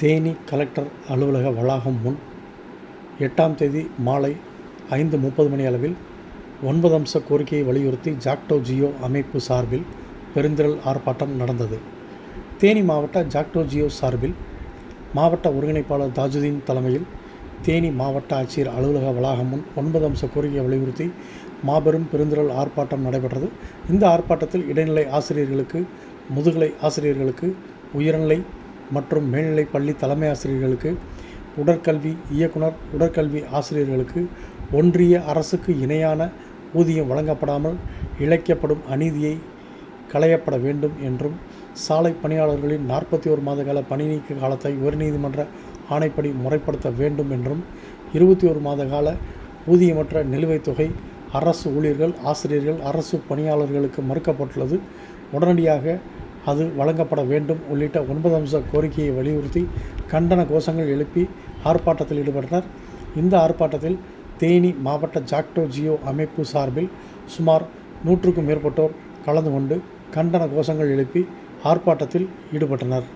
Theni collector அலுவலக வளாகம் முன் எட்டாம் தேதி மாலை ஐந்து முப்பது மணி அளவில் ஒன்பது அம்ச கோரிக்கையை வலியுறுத்தி ஜாக்டோ ஜியோ அமைப்பு சார்பில் பெருந்திரள் ஆர்ப்பாட்டம் நடந்தது. தேனி மாவட்ட ஜாக்டோ ஜியோ சார்பில் மாவட்ட ஒருங்கிணைப்பாளர் தாஜுதீன் தலைமையில் தேனி மாவட்ட ஆட்சியர் அலுவலக வளாகம் முன் ஒன்பது அம்ச கோரிக்கையை வலியுறுத்தி மாபெரும் பெருந்திரள் ஆர்ப்பாட்டம் நடைபெற்றது. இந்த ஆர்ப்பாட்டத்தில் இடைநிலை ஆசிரியர்களுக்கு முதுகலை ஆசிரியர்களுக்கு உயர்நிலை மற்றும் மேல்நிலை பள்ளி தலைமை ஆசிரியர்களுக்கு உடற்கல்வி இயக்குனர் உடற்கல்வி ஆசிரியர்களுக்கு ஒன்றிய அரசுக்கு இணையான ஊதியம் வழங்கப்படாமல் இழைக்கப்படும் அநீதியை களையப்பட வேண்டும் என்றும் சாலை பணியாளர்களின் நாற்பத்தி ஒரு மாத கால பணி நீக்க காலத்தை உயர்நீதிமன்ற ஆணைப்படி முறைப்படுத்த வேண்டும் என்றும் இருபத்தி ஒரு மாத கால ஊதியமற்ற நிலுவைத் தொகை அரசு ஊழியர்கள் ஆசிரியர்கள் அரசு பணியாளர்களுக்கு மறுக்கப்பட்டுள்ளது. உடனடியாக அது வழங்கப்பட வேண்டும் உள்ளிட்ட ஒன்பது அம்ச கோரிக்கையை வலியுறுத்தி கண்டன கோஷங்கள் எழுப்பி ஆர்ப்பாட்டத்தில் ஈடுபட்டனர். இந்த ஆர்ப்பாட்டத்தில் தேனி மாவட்ட ஜாக்டோ ஜியோ அமைப்பு சார்பில் சுமார் நூற்றுக்கும் மேற்பட்டோர் கலந்து கொண்டு கண்டன கோஷங்கள் எழுப்பி ஆர்ப்பாட்டத்தில் ஈடுபட்டனர்.